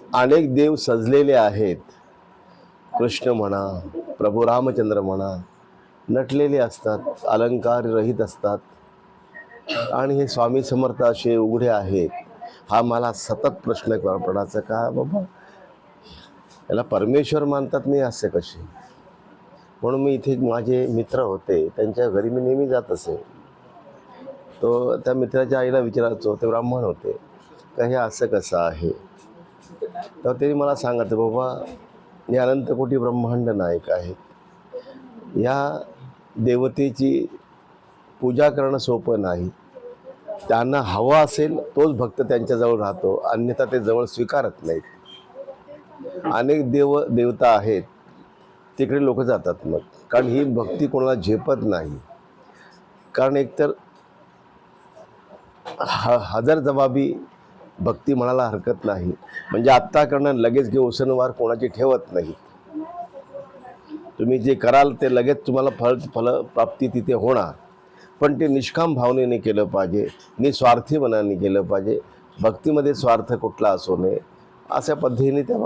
अनेक देव सजलेले आहेत. कृष्ण म्हणा प्रभू रामचंद्र म्हणा नटलेले असतात अलंकार रहित असतात. आणि हे स्वामी समर्थ असे उघडे आहेत. हा मला सतत प्रश्न पडायचा का? बाबा याला परमेश्वर मानतात मी असे कसे? म्हणून मी इथे माझे मित्र होते त्यांच्या घरी मी नेहमी जात असे. तो त्या मित्राच्या आईला विचारायचो ते ब्राह्मण होते. का हे असं कसं आहे? तर त्यांनी मला सांगत बाबा हे अनंतकोटी ब्रह्मांड नायक आहेत या देवतेची पूजा करणं सोपं नाही. त्यांना हवा असेल तोच भक्त त्यांच्याजवळ राहतो अन्यथा ते जवळ स्वीकारत नाहीत. अनेक देव देवता आहेत तिकडे लोक जातात मग. कारण ही भक्ती कोणाला झेपत नाही. कारण एकतर ह हजर जबाबी भक्ती म्हणायला हरकत नाही. म्हणजे आत्ताकडनं लगेच घेऊ सणवार कोणाची ठेवत नाही. तुम्ही जे कराल ते लगेच तुम्हाला फळ फलप्राप्ती तिथे होणार. पण ते निष्काम भावनेने केलं पाहिजे. निस्वार्थी मनाने केलं पाहिजे. भक्तीमध्ये स्वार्थ कुठला असू नये. अशा पद्धतीने त्या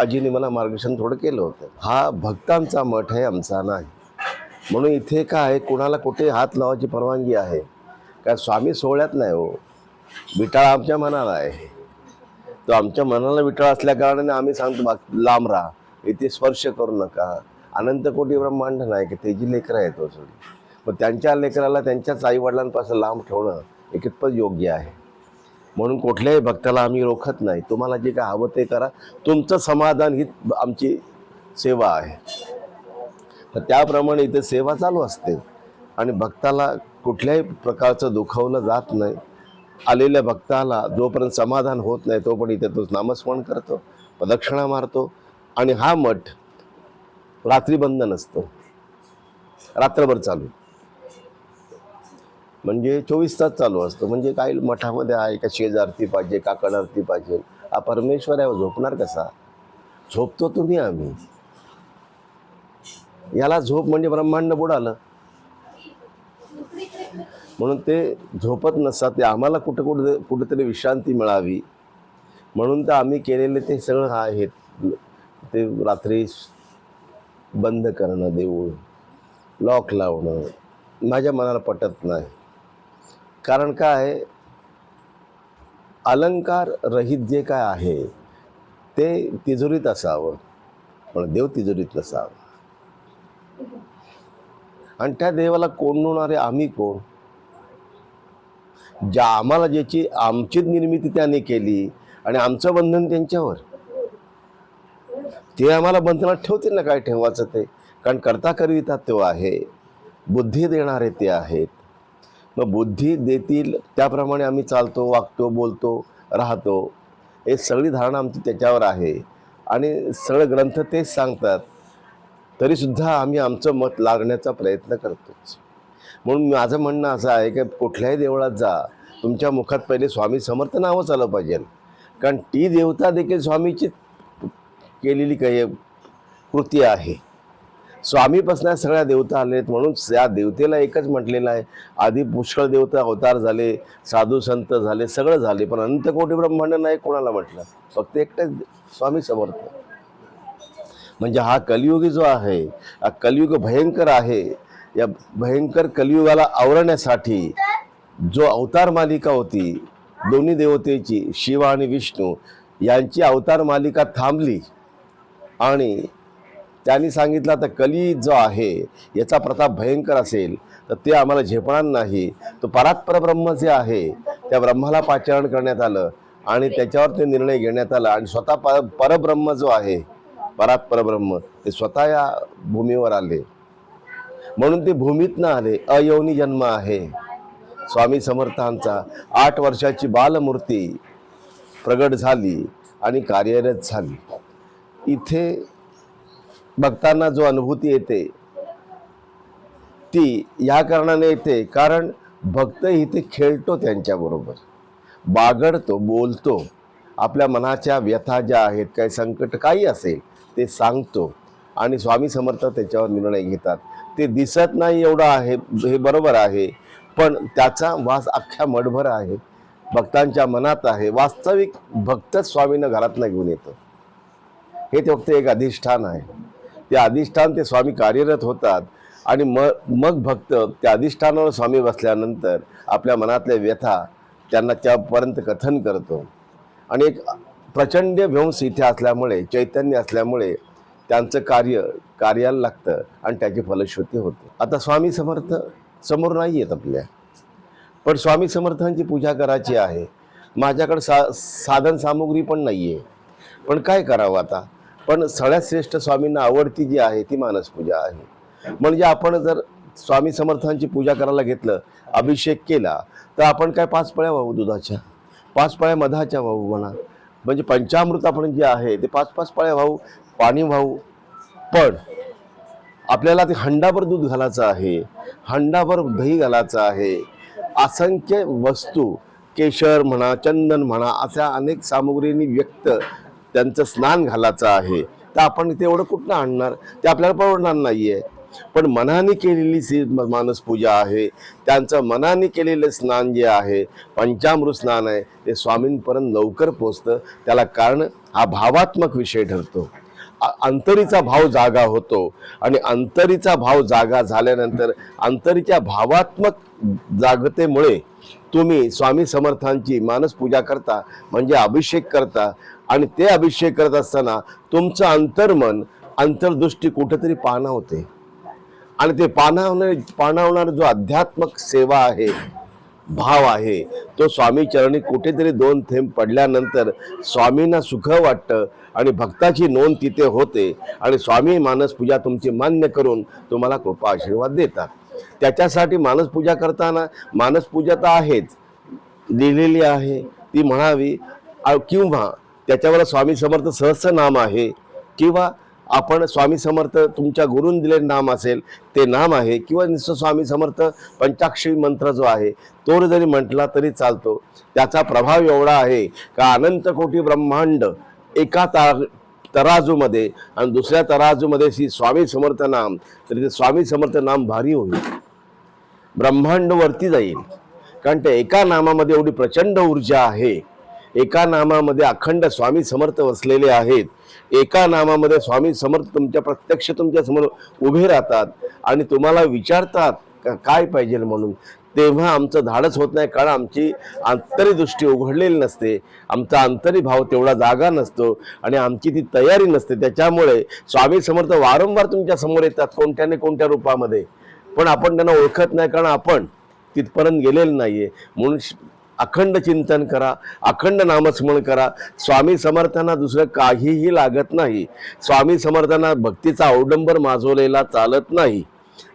आजीने मला मार्गदर्शन थोडं केलं होतं. हा भक्तांचा मठ आहे आमचा नाही. म्हणून इथे काय आहे कुणाला कुठे हात लावायची परवानगी आहे? काय स्वामी सोहळ्यात नाही हो. विटाळ आमच्या मनाला आहे. तो आमच्या मनाला विटाळ असल्या कारणाने आम्ही सांगतो बाक लांब राहा. इथे स्पर्श करू नका. अनंत कोटी ब्रह्मांड नाही की त्याची लेकरं आहेत अजून मग त्यांच्या लेकराला त्यांच्याच आईवडिलांपासून लांब ठेवणं हे कितपत योग्य आहे. म्हणून कुठल्याही भक्ताला आम्ही रोखत नाही. तुम्हाला जे काय हवं ते करा. तुमचं समाधान ही आमची सेवा आहे. तर त्याप्रमाणे इथे सेवा चालू असते. आणि भक्ताला कुठल्याही प्रकारचं दुखवलं जात नाही. आलेल्या भक्ताला जोपर्यंत समाधान होत नाही तोपर्यंत इथे तोच नामस्मरण करतो प्रदक्षिणा मारतो आणि हा मठ रात्री बंद नसतो. रात्रभर चालू. म्हणजे चोवीस तास चालू असतो. म्हणजे काही मठामध्ये आहे का शेजारती पाहिजे का आरती पाहिजे? हा परमेश्वर आहे झोपणार कसा? झोपतो तुम्ही आम्ही. याला झोप म्हणजे ब्रह्मांड बुडालं. म्हणून ते झोपत नसतात. ते आम्हाला कुठं कुठं कुठेतरी विश्रांती मिळावी. म्हणून तर आम्ही केलेले ते सगळं आहेत ते रात्री बंद करणं देऊळ लॉक लावणं माझ्या मनाला पटत नाही. कारण काय अलंकार रहित जे काय आहे ते तिजोरीत असावं. पण देव तिजोरीत नसावं. आणि त्या देवाला कोंडणारे आम्ही कोण? ज्या आम्हाला ज्याची आमचीच निर्मिती त्याने केली आणि आमचं बंधन त्यांच्यावर. ते आम्हाला बंधनात ठेवतील ना काय ठेवायचं ते? कारण करता करविता तो आहे. बुद्धी देणारे ते आहेत. मग बुद्धी देतील त्याप्रमाणे आम्ही चालतो वागतो बोलतो राहतो. हे सगळी धारणा आमची त्याच्यावर आहे. आणि सगळे ग्रंथ तेच सांगतात. तरीसुद्धा आम्ही आमचं मत लागण्याचा प्रयत्न करतोच. म्हणून माझं म्हणणं असं आहे की कुठल्याही देवळात जा. तुमच्या मुखात पहिले स्वामी समर्थ नावंच आलं पाहिजे. कारण ती देवता देखील स्वामीची केलेली काही कृती आहे. स्वामीपासून सगळ्या देवता आले आहेत म्हणून या देवतेला एकच म्हटलेलं आहे. आधी पुष्कळ देवता अवतार झाले साधू संत झाले सगळं झाले पण अंतकोटी ब्रह्मांड नाही कोणाला म्हटलं. फक्त एकटाच स्वामी समर्थ. म्हणजे हा कलियुगी जो आहे हा कलियुग भयंकर आहे. या भयंकर कलियुगाला आवरण्यासाठी जो अवतार मालिका होती दोन्ही देवतेची शिव आणि विष्णू यांची अवतार मालिका थांबली. आणि त्यांनी सांगितलं आता कली जो आहे याचा प्रताप भयंकर असेल तर ते आम्हाला झेपणार नाही. तो परात्परब्रह्म जे आहे त्या ब्रह्माला पाचारण करण्यात आलं आणि त्याच्यावर ते निर्णय घेण्यात आला. आणि स्वतः पर परब्रह्म जो आहे परात परब्रह्म ते स्वतः या भूमीवर आले. म्हणून ते भूमीतनं आले. अयवनी जन्म आहे. स्वामी समर्थांचा आठ वर्षाची बालमूर्ती प्रगट झाली आणि कार्यरत झाली. इथे भक्तांना जो अनुभूती येते ती या कारणाने येते. कारण भक्त इथे खेळतो त्यांच्याबरोबर बागडतो बोलतो. आपल्या मनाच्या व्यथा ज्या आहेत काही संकट काही असेल ते सांगतो. आणि स्वामी समर्थ त्याच्यावर निर्णय घेतात. ते दिसत नाही एवढं आहे हे बरोबर आहे पण त्याचा वास अख्ख्या मठभर आहे. भक्तांच्या मनात आहे. वास्तविक भक्तच स्वामीनं घरातनं घेऊन येतो. हे ते फक्त एक अधिष्ठान आहे. ते अधिष्ठान ते स्वामी कार्यरत होतात आणि मग मग भक्त त्या अधिष्ठानावर स्वामी बसल्यानंतर आपल्या मनातल्या व्यथा त्यांना त्यापर्यंत कथन करतो. आणि एक प्रचंड व्यंस इथे असल्यामुळे चैतन्य असल्यामुळे त्यांचं कार्य कार्याला लागतं आणि त्याची फलश्रुती होते. आता स्वामी समर्थ समोर नाही आहेत आपल्या. पण स्वामी समर्थांची पूजा करायची आहे. माझ्याकडं सा साधन सामुग्री पण नाही आहे पण काय करावं आता? पण सगळ्यात श्रेष्ठ स्वामींना आवडती जी आहे ती मानसपूजा आहे. म्हणजे आपण जर स्वामी समर्थांची पूजा करायला घेतलं अभिषेक केला तर आपण काय पाच पळ्या वाहू दुधाच्या? पाच पळ्या मधाच्या वाहू म्हणा. म्हणजे पंचामृत आपण जे आहे ते पाच पाच पळ्या वाहू पाणी वाहू. पण आपल्याला ते हंडाभर दूध घालायचं आहे हंडाभर दही घालायचं आहे असंख्य वस्तू केशर म्हणा चंदन म्हणा अशा अनेक सामुग्रींनी व्यक्त त्यांचं स्नान घालायचं आहे. तर आपण तेवढं कुठनं आणणार? ते आपल्याला परवडणार नाही आहे पण मनाने केलेली सी मानस मानसपूजा आहे. त्यांचं मनाने केलेलं स्नान जे आहे पंचामृत स्नान आहे ते स्वामींपर्यंत लवकर पोचतं त्याला कारण हा भावात्मक विषय ठरतो. अंतरीचा भाव जागा होतो. आणि अंतरीचा भाव जागा झाल्यानंतर अंतरीच्या भावात्मक जागतेमुळे तुम्ही स्वामी समर्थांची मानस पूजा करता म्हणजे अभिषेक करता. आणि ते अभिषेक करत असताना तुमचं अंतर्मन अंतर्दृष्टी कुठेतरी होते. आणि ते पाणावणे पाणावणारा जो अध्यात्मक सेवा आहे भाव आहे. तो स्वामी चरणी कुठेतरी दोन थेंब पडल्यानंतर स्वामींना सुख वाटतं आणि भक्ताची नोंद तिथे होते आणि स्वामी मानस पूजा तुमची मान्य करून तुम्हाला कृपा आशीर्वाद देतात. त्याच्यासाठी मानस पूजा करताना मानस पूजा तर आहेच. लिहिलेली आहे. ती म्हणावी किंवा त्याच्यावर स्वामी समर्थ सहस्र नाम आहे किंवा आपण स्वामी समर्थ तुमच्या गुरून दिले नाम असेल ते नाम आहे. किंवा नुसतं स्वामी समर्थ पंचाक्षरी मंत्र जो आहे तो जरी म्हटला तरी चालतो. त्याचा प्रभाव एवढा आहे का अनंत कोटी ब्रह्मांड एका ता तराजूमध्ये आणि दुसऱ्या तराजूमध्ये श्री स्वामी समर्थ नाम तर ते स्वामी समर्थ नाम भारी होईल. ब्रह्मांड वरती जाईल. कारण ते एका नामामध्ये एवढी प्रचंड ऊर्जा आहे. एका नामामध्ये अखंड स्वामी समर्थ वसलेले आहेत. एका नामामध्ये स्वामी समर्थ तुमच्या प्रत्यक्ष तुमच्यासमोर उभे राहतात आणि तुम्हाला विचारतात का- काय पाहिजे म्हणून? तेव्हा आमचं धाडस होत नाही कारण आमची आंतरिदृष्टी उघडलेली नसते. आमचा आंतरी भाव तेवढा जागा नसतो आणि आमची ती तयारी नसते. त्याच्यामुळे स्वामी समर्थ वारंवार तुमच्यासमोर येतात कोणत्याने कोणत्या रूपामध्ये. पण आपण त्यांना ओळखत नाही कारण आपण तिथपर्यंत गेलेलं नाहीये. म्हणून अखंड चिंतन करा अखंड नामस्मरण करा. स्वामी समर्थांना दुसरं काहीही लागत नाही. स्वामी समर्थांना भक्तीचा अवडंबर माजवलेला चालत नाही.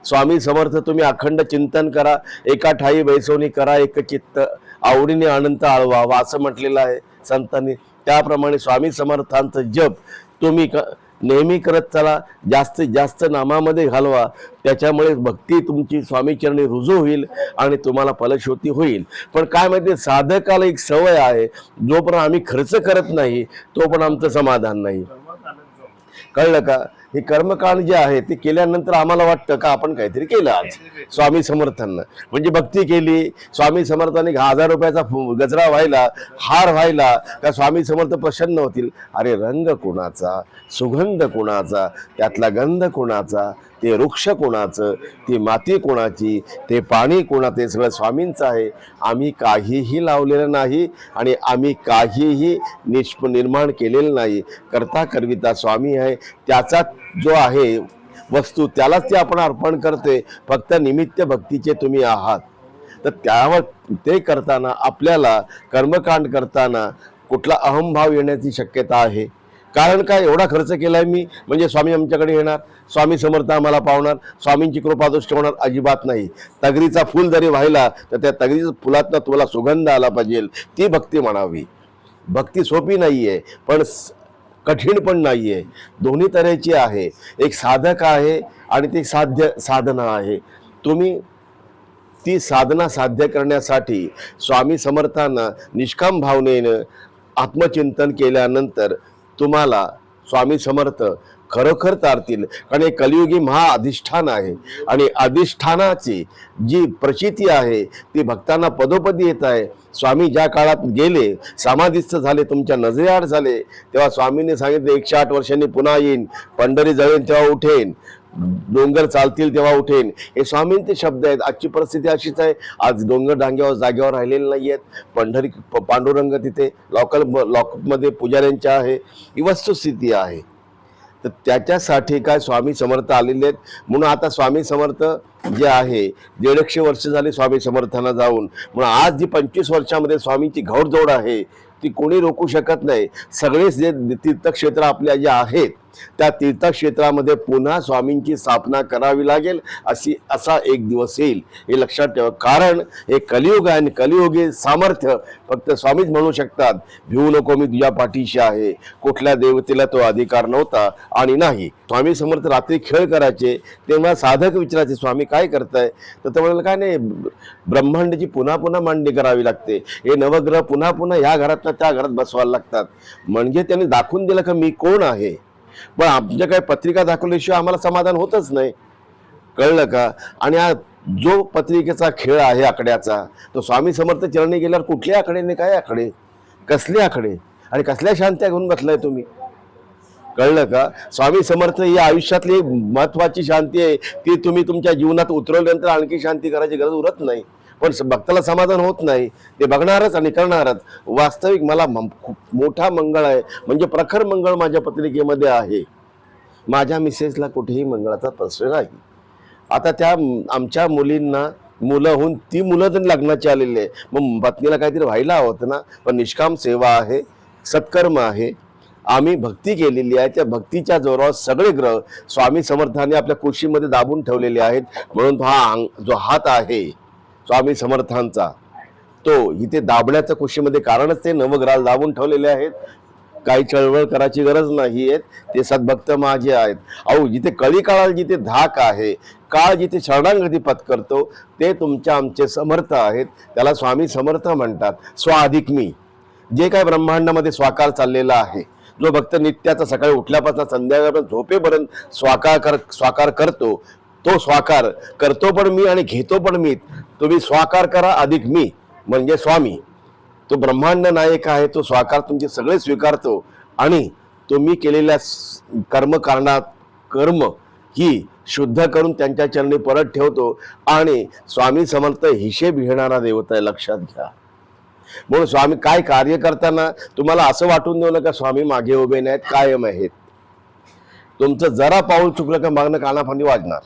स्वामी समर्थ तुम्ही अखंड चिंतन करा एका ठाई बैसवणी करा एक चित्त आवडीने अनंत आळवावा असं म्हटलेलं आहे संतांनी. त्याप्रमाणे स्वामी समर्थांचं जप तुम्ही क नेहमी करत चला. जास्तीत जास्त नामामध्ये घालवा. त्याच्यामुळे भक्ती तुमची स्वामीचरणी रुजू होईल आणि तुम्हाला फलश्रुती होईल. पण काय माहिती साधकाला एक सवय आहे. जोपर्यंत आम्ही खर्च करत नाही तोपर्यंत आमचं समाधान नाही. कळलं का? हे कर्मकांड जे आहे ते केल्यानंतर आम्हाला वाटतं का आपण काहीतरी केलं आज? स्वामी समर्थांना. म्हणजे भक्ती केली स्वामी समर्थांनी हजार रुपयाचा फु- गजरा व्हायला हार व्हायला का स्वामी समर्थ प्रसन्न होतील? अरे रंग कोणाचा? सुगंध कोणाचा? त्यातला गंध कोणाचा? ते वृक्ष कोणाचं ती माती कोणाची ते पाणी कोणाचं ते सगळं स्वामींचं आहे. आम्ही काहीही लावलेलं नाही आणि आम्ही काहीही निष्प निर्माण केलेलं नाही. करता करविता स्वामी आहे. त्याचा जो आहे वस्तू त्यालाच ते आपण अर्पण करते फक्त निमित्त भक्तीचे तुम्ही आहात. तर त्यावर ते करताना आपल्याला कर्मकांड करताना कुठला अहमभाव येण्याची शक्यता आहे? कारण काय? एवढा खर्च केलाय मी. म्हणजे स्वामी आमच्याकडे येणार स्वामी समर्थ आम्हाला पावणार स्वामींची कृपादृष्टी होणार अजिबात नाही. तगरीचा फुल जरी व्हायला तर त्या तगरीच्या फुलातनं तुम्हाला सुगंध आला पाहिजे. ती भक्ती म्हणावी. भक्ती सोपी नाही आहे पण कठीण पण नाही आहे दोन्ही तऱ्हेची आहे. एक साधक आहे आणि ती साध्य साधना आहे. तुम्ही ती साधना साध्य करण्यासाठी स्वामी समर्थांना निष्काम भावनेनं आत्मचिंतन केल्यानंतर तुम्हाला स्वामी समर्थ खरोखर तारतील. कारण हे कलियुगी महाअधिष्ठान आहे. आणि अधिष्ठानाची जी प्रचिती आहे ती भक्तांना पदोपदी येत आहे. स्वामी ज्या काळात गेले समाधीस्थ झाले तुमच्या नजरेआड झाले तेव्हा स्वामींनी सांगितले एकशे आठ वर्षांनी पुन्हा येईन. पंढरी जळेन तेव्हा उठेन. डोंगर चालतील तेव्हा उठेन. हे स्वामींचे शब्द आहेत. आजची परिस्थिती अशीच आहे. आज डोंगर डांग्यावर जागेवर राहिलेले नाही आहेत पंढरी प- पांडुरंग तिथे लॉकल लॉकमध्ये पुजाऱ्यांच्या आहे. ही वस्तुस्थिती आहे. तर त्याच्यासाठी काय स्वामी समर्थ आलेले आहेत? म्हणून आता स्वामी समर्थ जे आहे दीडशे वर्ष झाली स्वामी समर्थांना जाऊन. म्हणून आज जी पंचवीस वर्षामध्ये स्वामीची घौडजोड आहे ती कोणी रोखू शकत नाही. सगळेच जे तीर्थक्षेत्र आपल्या जे आहेत त्या तीर्थक्षेत्रामध्ये पुन्हा स्वामींची स्थापना करावी लागेल अशी असा एक दिवस येईल. हे लक्षात ठेवा. कारण हे कलियुग आहे आणि कलियुगी सामर्थ्य फक्त स्वामीच म्हणू शकतात. भिवू नको मी तुझ्या पाठीशी आहे. कुठल्या देवतेला तो अधिकार नव्हता आणि नाही. स्वामी समर्थ रात्री खेळ करायचे तेव्हा साधक विचारायचे स्वामी काय करताय? तर ते म्हणाले काय नाही ब्रह्मांडाची पुन्हा पुन्हा मांडणी करावी लागते. हे नवग्रह पुन्हा पुन्हा ह्या घरातला त्या घरात बसवायला लागतात. म्हणजे त्यांनी दाखवून दिलं का मी कोण आहे? पण आमच्या काही पत्रिका दाखवल्याशिवाय आम्हाला समाधान होतच नाही. कळलं का? आणि हा जो पत्रिकेचा खेळ आहे आकड्याचा तो स्वामी समर्थ चरणी गेल्यावर कुठल्या आकडेने काय आकडे? कसले आकडे? आणि कसल्या शांत्या घेऊन बसलाय तुम्ही? कळलं का? स्वामी समर्थ ही आयुष्यातली महत्वाची शांती आहे. ती तुम्ही तुमच्या जीवनात उतरवल्यानंतर आणखी शांती करायची गरज उरत नाही. पण स- भक्ताला समाधान होत नाही. ते बघणारच आणि करणारच. वास्तविक मला खूप मोठा मंगळ आहे. म्हणजे प्रखर मंगळ माझ्या पत्रिकेमध्ये आहे. माझ्या मिसेसला कुठेही मंगळाचा प्रश्न नाही. आता त्या आमच्या मुलींना मुलं होऊन ती मुलं तर लग्नाची आलेली आहे. मग पत्नीला काहीतरी व्हायला हवं ना? पण निष्काम सेवा आहे सत्कर्म आहे. आम्ही भक्ती केलेली आहे. त्या भक्तीच्या जोरावर सगळे ग्रह स्वामी समर्थाने आपल्या कुशीमध्ये दाबून ठेवलेले आहेत. म्हणून तो हा अंग- जो हात आहे स्वामी समर्थांचा. तो इथे दाबण्याचं कुशीमध्ये कारणच ते नवग्राल दाबून ठेवलेले आहेत. काही चळवळ करायची गरज नाही आहेत ते सद्भक्त माझे आहेत. अहो जिथे कळी काळाला जिथे धाक आहे काळ जिथे शरणांगती पत्करतो ते तुमच्या आमचे समर्थ आहेत. त्याला स्वामी समर्थ म्हणतात. स्वाधिक मी. जे काय ब्रह्मांडामध्ये स्वाकार चाललेला आहे जो भक्त नित्याचा सकाळी उठल्यापासून संध्याकाळपर्यंत झोपेपर्यंत स्वाकार कर स्वाकार करतो तो स्वाकार करतो पण मी आणि घेतो पण मी. तुम्ही स्वाकार करा अधिक मी म्हणजे स्वामी. तो ब्रह्मांड नायक आहे तो स्वाकार तुमचे सगळे स्वीकारतो. आणि तुम्ही केलेल्या कर्मकारणात कर्म ही शुद्ध करून त्यांच्या चरणी परत ठेवतो. आणि स्वामी समर्थ हिशेब घेणारा देवता आहे लक्षात घ्या. म्हणून स्वामी काय कार्य करताना तुम्हाला असं वाटून देऊ नका स्वामी मागे उभे नाहीत कायम आहेत. तुमचं जरा पाऊल चुकलं का मागणं कानाफांदी वाजणार.